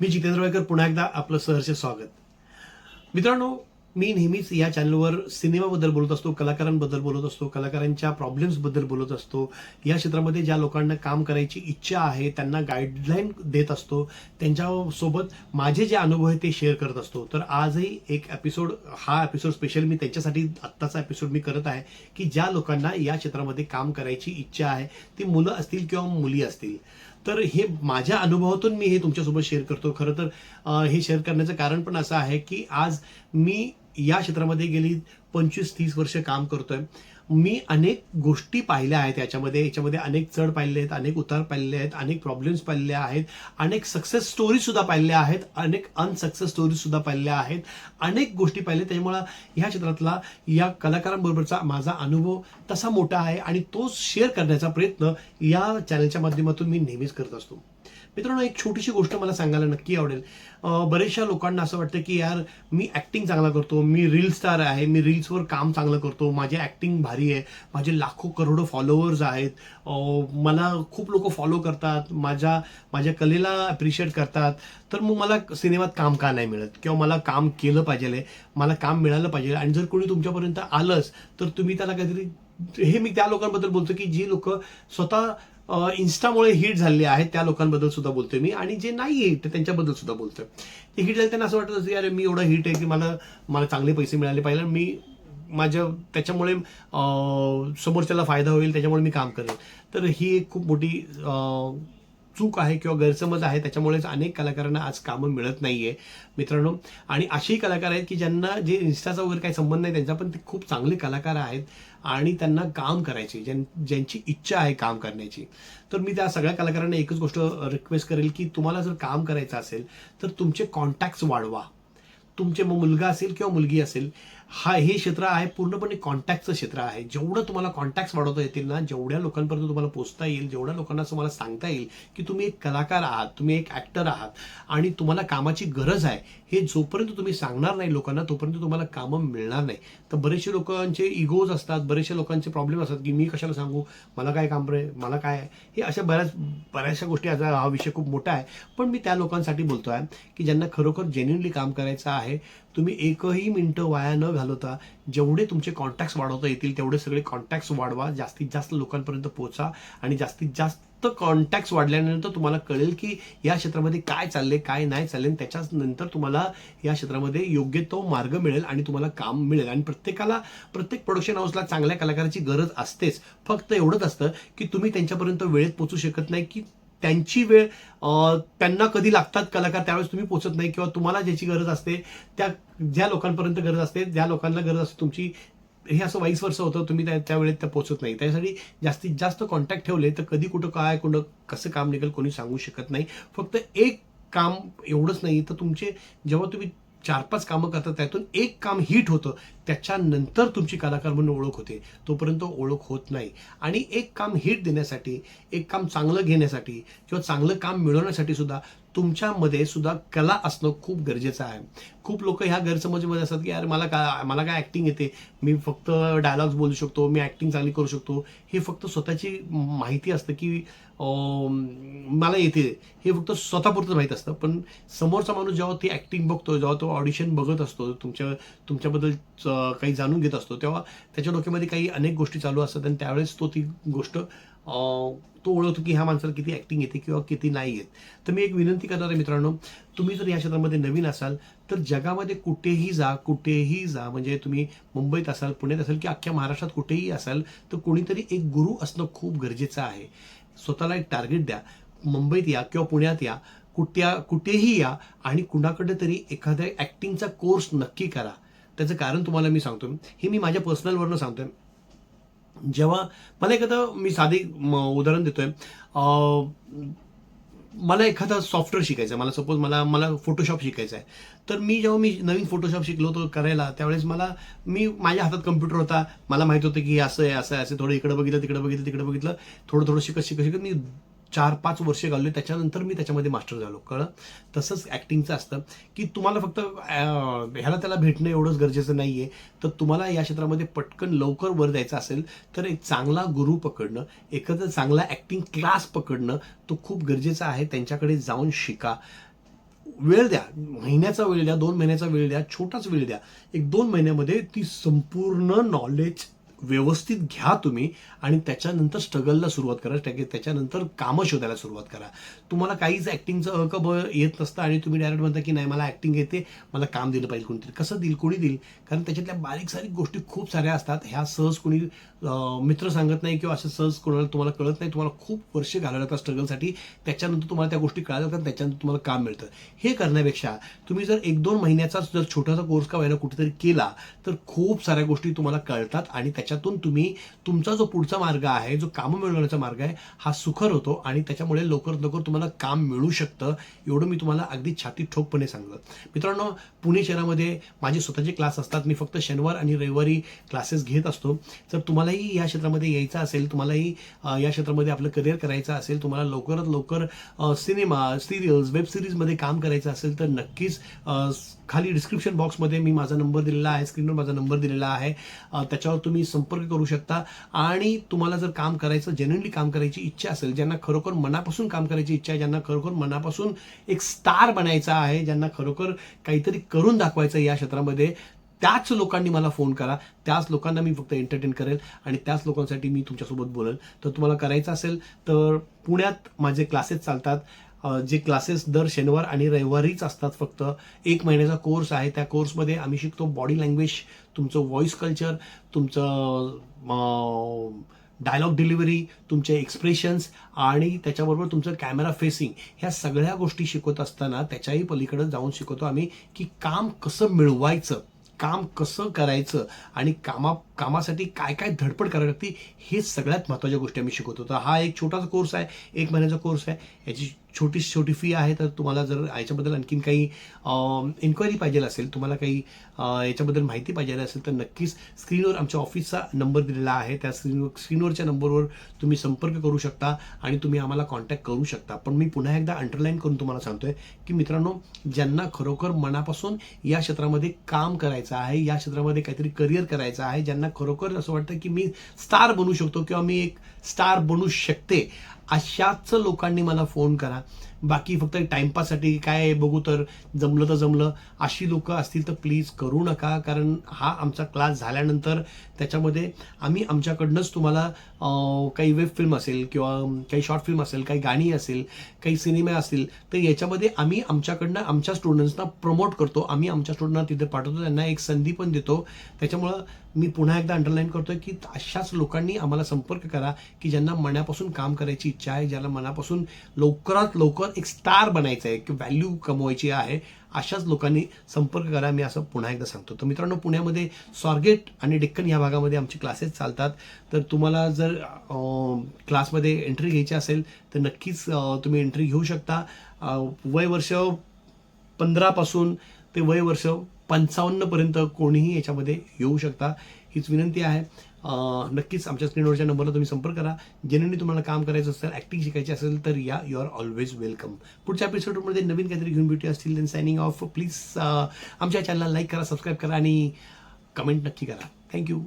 मी जितेंद्र वायकर पुन्हा एकदा आपलं सहर्ष स्वागत. मित्रांनो मी नेहमीच या चॅनलवर सिनेमाबद्दल बोलत असतो कलाकारांबद्दल बोलत असतो कलाकारांच्या प्रॉब्लेम्सबद्दल बोलत असतो. या क्षेत्रामध्ये ज्या लोकांना काम करायची इच्छा आहे त्यांना गाईडलाईन देत असतो. त्यांच्यासोबत माझे जे अनुभव आहे ते शेअर करत असतो. तर आजही एक एपिसोड हा एपिसोड स्पेशल मी त्यांच्यासाठी आत्ताचा एपिसोड मी करत आहे की ज्या लोकांना या क्षेत्रामध्ये काम करायची इच्छा आहे ती मुलं असतील किंवा मुली असतील. तर हे माझ्या अनुभवातून मी हे तुमच्यासोबत शेअर करतो. खरं तर हे शेअर करण्याचं कारण पण असं आहे की आज मी या क्षेत्रामध्ये गेली पंचवीस तीस वर्ष काम करतोय. मी अनेक गोष्टी पाहिल्या आहेत याच्यामध्ये याच्यामध्ये अनेक चढ पाहिले आहेत अनेक उतार पाहिलेले आहेत अनेक प्रॉब्लेम्स पाहिलेले आहेत अनेक सक्सेस स्टोरीजसुद्धा पाहिल्या आहेत अनेक अनसक्सेस स्टोरीजसुद्धा पाहिल्या आहेत अनेक गोष्टी पाहिल्या त्यामुळं ह्या क्षेत्रातला या कलाकारांबरोबरचा माझा अनुभव तसा मोठा आहे आणि तो शेअर करण्याचा प्रयत्न या चॅनलच्या माध्यमातून मी नेहमीच करत असतो. मित्रांनो एक छोटीशी गोष्ट मला सांगायला नक्की आवडेल. बऱ्याचशा लोकांना असं वाटतं की यार मी ॲक्टिंग चांगला करतो मी रील स्टार आहे मी रील्सवर काम चांगलं करतो माझी ॲक्टिंग भारी आहे माझे लाखो करोडो फॉलोअर्स आहेत. मला खूप लोक फॉलो करतात माझ्या माझ्या कलेला अप्रिशिएट करतात. तर मग मला सिनेमात काम का नाही मिळत? किंवा मला काम केलं पाहिजे मला काम मिळालं पाहिजे. आणि जर कोणी तुमच्यापर्यंत आलंच तर तुम्ही त्याला काहीतरी हे मी त्या लोकांबद्दल बोलतो की जी लोक स्वतः इन्स्टामुळे हिट झालेले आहेत त्या लोकांबद्दल सुद्धा बोलतोय मी. आणि जे नाही हिट त्यांच्याबद्दल सुद्धा बोलतोय. ते हिट झाले त्यांना असं वाटत की अरे मी एवढं हिट आहे की मला मला चांगले पैसे मिळाले पाहिजे. मी माझ्या त्याच्यामुळे समोरच्याला फायदा होईल त्याच्यामुळे मी काम करेन तर ही एक खूप मोठी चूक आहे किंवा गैरसमज आहे त्याच्यामुळेच अनेक कलाकारांना आज कामं मिळत नाही आहे मित्रांनो आणि असेही कलाकार आहेत की ज्यांना जे इन्स्टाचा वगैरे काही संबंध नाही त्यांचा पण ते खूप चांगले कलाकार आहेत आणि त्यांना काम करायचे ज्यां ज्यांची इच्छा आहे काम करण्याची. तर मी त्या सगळ्या कलाकारांना एकच गोष्ट रिक्वेस्ट करेल की तुम्हाला जर काम करायचं असेल तर तुमचे कॉन्टॅक्ट्स वाढवा. तुमचे मग मुलगा असेल किंवा मुलगी असेल हा हे क्षेत्र आहे पूर्णपणे कॉन्टॅक्टचं क्षेत्र आहे. जेवढं तुम्हाला कॉन्टॅक्ट वाढवता येतील ना जेवढ्या लोकांपर्यंत तुम्हाला पोचता येईल जेवढ्या लोकांना तुम्हाला सांगता येईल की तुम्ही एक कलाकार आहात तुम्ही एक ऍक्टर आहात आणि तुम्हाला कामाची गरज आहे हे जोपर्यंत तुम्ही सांगणार नाही लोकांना तोपर्यंत तुम्हाला कामं मिळणार नाही. तर बरेचसे लोकांचे इगोज असतात बरेचसे लोकांचे प्रॉब्लेम असतात की मी कशाला सांगू? मला काय काम रे? मला काय? आहे? हे अशा बऱ्याच बऱ्याचशा गोष्टी असा हा विषय खूप मोठा आहे. पण मी त्या लोकांसाठी बोलतो आहे की ज्यांना खरोखर जेन्युनली काम करायचं आहे तुम्ही एकही मिनटं वाया न घालवता जेवढे तुमचे कॉन्टॅक्ट्स वाढवता येतील तेवढे सगळे कॉन्टॅक्ट्स वाढवा. जास्तीत जास्त लोकांपर्यंत पोहोचा आणि जास्तीत जास्त कॉन्टॅक्ट्स वाढल्यानंतर तुम्हाला कळेल की या क्षेत्रामध्ये काय चालले काय नाही चालले आणि त्याच्याच नंतर तुम्हाला या क्षेत्रामध्ये योग्य तो मार्ग मिळेल आणि तुम्हाला काम मिळेल. आणि प्रत्येकाला प्रत्येक प्रोडक्शन हाऊसला चांगल्या कलाकाराची गरज असतेच. फक्त एवढंच असतं की तुम्ही त्यांच्यापर्यंत वेळेत पोचू शकत नाही की त्यांची वेळ त्यांना कधी लागतात कलाकार त्यावेळेस तुम्ही पोचत नाही किंवा तुम्हाला ज्याची गरज असते त्या ज्या लोकांपर्यंत गरज असते ज्या लोकांना गरज असते तुमची हे असं वाईस वर्ष होतं तुम्ही त्या त्यावेळेत त्या पोचत नाही. त्यासाठी जास्तीत जास्त कॉन्टॅक्ट ठेवले तर कधी कुठं काय कुठं कसं काम निघेल कोणी सांगू शकत नाही. फक्त एक काम एवढंच नाही तर तुमचे जेव्हा तुम्ही चार पाच कामं करतात त्यातून एक काम हिट होतं त्याच्यानंतर तुमची कलाकार म्हणून ओळख होते. तोपर्यंत ओळख होत नाही. आणि एक काम हिट देण्यासाठी एक काम चांगलं घेण्यासाठी किंवा चांगलं काम मिळवण्यासाठी सुद्धा तुमच्यामध्ये सुद्धा कला असणं खूप गरजेचं आहे. खूप लोक ह्या गैरसमजमध्ये असतात की यार मला का मला काय ॲक्टिंग येते? मी फक्त डायलॉग्स बोलू शकतो मी ॲक्टिंग चांगली करू शकतो. हे फक्त स्वतःची माहिती असतं की मला येते. हे फक्त स्वतःपुरतं माहीत असतं. पण समोरचा माणूस जेव्हा ती ॲक्टिंग बघतो जेव्हा तो ऑडिशन बघत असतो तुमच्या तुमच्याबद्दल काही जाणून घेत असतो तेव्हा त्याच्या डोक्यामध्ये काही अनेक गोष्टी चालू असतात आणि त्यावेळेस तो ती गोष्ट तो ओळखतो की ह्या माणसाला किती ॲक्टिंग येते किंवा किती नाही येत. तर मी एक विनंती करणार आहे मित्रांनो तुम्ही जर या क्षेत्रामध्ये नवीन असाल तर जगामध्ये कुठेही जा कुठेही जा. म्हणजे तुम्ही मुंबईत असाल पुण्यात असाल की अख्ख्या महाराष्ट्रात कुठेही असाल तर कोणीतरी एक गुरु असणं खूप गरजेचं आहे. स्वतःला एक टार्गेट द्या. मुंबईत या किंवा पुण्यात या. कुठ्या कुठेही या. आणि कुणाकडे तरी एखाद्या ॲक्टिंगचा कोर्स नक्की करा. त्याचं कारण तुम्हाला मी सांगतो हे मी माझ्या पर्सनलवरनं सांगतोय. जेव्हा मला एखादं मी साधी म, उदाहरण देतोय. मला एखादा सॉफ्टवेअर शिकायचं मला सपोज मला मला फोटोशॉप शिकायचं आहे तर मी जेव्हा मी नवीन फोटोशॉप शिकलो होतो करायला त्यावेळेस मला मी माझ्या हातात कम्प्युटर होता. मला माहीत होतं की असं आहे असं आहे असं थोडं इकडं बघितलं तिकडं बघितलं तिकडं बघितलं. थोडं थोडं शिकत शिकत शिकत मी चार पाच वर्षे घालले त्याच्यानंतर मी त्याच्यामध्ये मास्टर झालो. कळलं? तसंच ॲक्टिंगचं असतं की तुम्हाला फक्त ह्याला त्याला भेटणं एवढंच गरजेचं नाही आहे तर तुम्हाला या क्षेत्रामध्ये पटकन लवकर वर जायचं असेल तर एक चांगला गुरु पकडणं एखादा चांगला ॲक्टिंग क्लास पकडणं तो खूप गरजेचा आहे. त्यांच्याकडे जाऊन शिका. वेळ द्या. महिन्याचा वेळ द्या दोन महिन्याचा वेळ द्या छोटाच वेळ द्या. एक दोन महिन्यामध्ये ती संपूर्ण नॉलेज व्यवस्थित घ्या तुम्ही आणि त्याच्यानंतर स्ट्रगलला सुरुवात करा. त्याच्यानंतर कामं शोधायला सुरुवात करा. तुम्हाला काहीच ॲक्टिंगचं अ ब येत नसतं आणि तुम्ही डायरेक्ट म्हणता की नाही मला ॲक्टिंग येते मला काम दिलं पाहिजे कोणतरी. कसं देईल कोणी देईल कारण त्याच्यातल्या बारीक सारीक गोष्टी खूप साऱ्या असतात. ह्या सहज कोणी मित्र सांगत नाही किंवा असं सहज कोणाला तुम्हाला कळत नाही. तुम्हाला खूप वर्ष घालावं लागतात स्ट्रगलसाठी त्याच्यानंतर तुम्हाला त्या गोष्टी कळायला लागतात त्याच्यानंतर तुम्हाला काम मिळतं. हे करण्यापेक्षा तुम्ही जर एक दोन महिन्याचा जर छोटासा कोर्स का व्हायला कुठेतरी केला तर खूप साऱ्या गोष्टी तुम्हाला कळतात आणि त्याच्या त्याच्यातून तुम्ही तुमचा जो पुढचा मार्ग आहे जो कामं मिळवण्याचा मार्ग आहे हा सुखर होतो आणि त्याच्यामुळे लवकर लवकर तुम्हाला काम मिळू शकतं एवढं मी तुम्हाला अगदी छाती ठोकपणे सांगलं मित्रांनो पुणे शहरामध्ये माझे स्वतःचे क्लास असतात. मी फक्त शनिवार आणि रविवारी क्लासेस घेत असतो. जर तुम्हालाही या क्षेत्रामध्ये यायचं असेल तुम्हालाही या क्षेत्रामध्ये आपलं करिअर करायचं असेल तुम्हाला लवकरात लवकर सिनेमा सिरियल्स वेब सिरीजमध्ये काम करायचं असेल तर नक्कीच खाली डिस्क्रिप्शन बॉक्समध्ये मी माझा नंबर दिलेला आहे स्क्रीनवर माझा नंबर दिलेला आहे. त्याच्यावर तुम्ही संपर्क करू शकता आणि तुम्हाला जर काम करायचं जेन्युनली काम करायची इच्छा असेल ज्यांना खरोखर मनापासून काम करायची इच्छा आहे ज्यांना खरोखर मनापासून एक स्टार बनायचा आहे ज्यांना खरोखर काहीतरी करून दाखवायचं या क्षेत्रामध्ये त्याच लोकांनी मला फोन करा. त्याच लोकांना मी फक्त एंटरटेन करेल आणि त्याच लोकांसाठी मी तुमच्यासोबत बोलेल. तर तुम्हाला करायचं असेल तर पुण्यात माझे क्लासेस चालतात. जे क्लासेस दर शनिवार आणि रविवारीच असतात फक्त. एक महिन्याचा कोर्स आहे. त्या कोर्समध्ये आम्ही शिकतो बॉडी लँग्वेज तुमचं व्हॉइस कल्चर तुमचं डायलॉग डिलिव्हरी तुमचे एक्सप्रेशन्स आणि त्याच्याबरोबर तुमचं कॅमेरा फेसिंग ह्या सगळ्या गोष्टी शिकवत असताना त्याच्याही पलीकडे जाऊन शिकवतो आम्ही की काम कसं मिळवायचं काम कसं करायचं आणि कामा कामासाठी काय काय धडपड करावी लागते हे सगळ्यात महत्त्वाच्या गोष्टी आम्ही शिकवतो होतो. हा एक छोटासा कोर्स आहे एक महिन्याचा कोर्स आहे. याची छोटी छोटी फी आहे तर तुम्हाला जर याच्याबद्दल आणखीन काही इन्क्वायरी पाहिजे असेल तुम्हाला काही याच्याबद्दल माहिती पाहिजे असेल तर नक्कीच स्क्रीनवर आमच्या ऑफिसचा नंबर दिलेला आहे. त्या स्क्रीनवर स्क्रीनवरच्या नंबरवर तुम्ही संपर्क करू शकता आणि तुम्ही आम्हाला कॉन्टॅक्ट करू शकता. पण मी पुन्हा एकदा अंडरलाईन करून तुम्हाला सांगतोय की मित्रांनो ज्यांना खरोखर मनापासून या क्षेत्रामध्ये काम करायचं आहे या क्षेत्रामध्ये काहीतरी करिअर करायचं आहे ज्यांना खरोखर असं वाटतं की मी स्टार बनू शकतो किंवा मी एक स्टार बनू शकते. अशाच लोकांनी मला फोन करा. बाकी फक्त टाइमपाससाठी काय बघू तर जमलं तर जमलं. अशी लोक असतील तर प्लीज करू नका कारण हा आमचा क्लास झाल्यानंतर त्याच्यामध्ये आम्ही आमच्याकडनंच तुम्हाला काही वेब फिल्म असेल किंवा काही शॉर्ट फिल्म असेल काही गाणी असेल काही सिनेमे असतील तर याच्यामध्ये आम्ही आमच्याकडनं आमच्या स्टुडंट्सना प्रमोट करतो. आम्ही आमच्या स्टुडंटना तिथे पाठवतो त्यांना एक संधी पण देतो. त्याच्यामुळं मी पुन्हा एकदा अंडरलाईन करतोय की अशाच लोकांनी आम्हाला संपर्क करा की ज्यांना मनापासून काम करायची इच्छा आहे ज्याला मनापासून लवकरात लवकर एक स्टार बनायचं आहे की व्हॅल्यू कमवायची आहे अशाच लोकांनी संपर्क करा. मी असं पुन्हा एकदा सांगतो. तर मित्रांनो पुण्यामध्ये स्वारगेट आणि डेक्कन या भागामध्ये आमचे क्लासेस चालतात. तर तुम्हाला जर क्लासमध्ये एंट्री घ्यायची असेल तर नक्कीच तुम्ही एंट्री घेऊ शकता. वय वर्ष पंधरापासून ते वय वर्ष पंचावन्नपर्यंत कोणीही याच्यामध्ये येऊ शकता. हीच विनंती आहे. नक्कीच आमच्या स्क्रीनवरच्या नंबरला तुम्ही संपर्क करा. जेन्युनली तुम्हाला काम करायचं असेल ॲक्टिंग शिकायची असेल तर या यू आर ऑलवेज वेलकम पुढच्या एपिसोडमध्ये नवीन काहीतरी घेऊन भेटू असतील देन सायनिंग ऑफ प्लीज आमच्या चॅनलला लाईक करा सबस्क्राईब करा आणि कमेंट नक्की करा. थँक्यू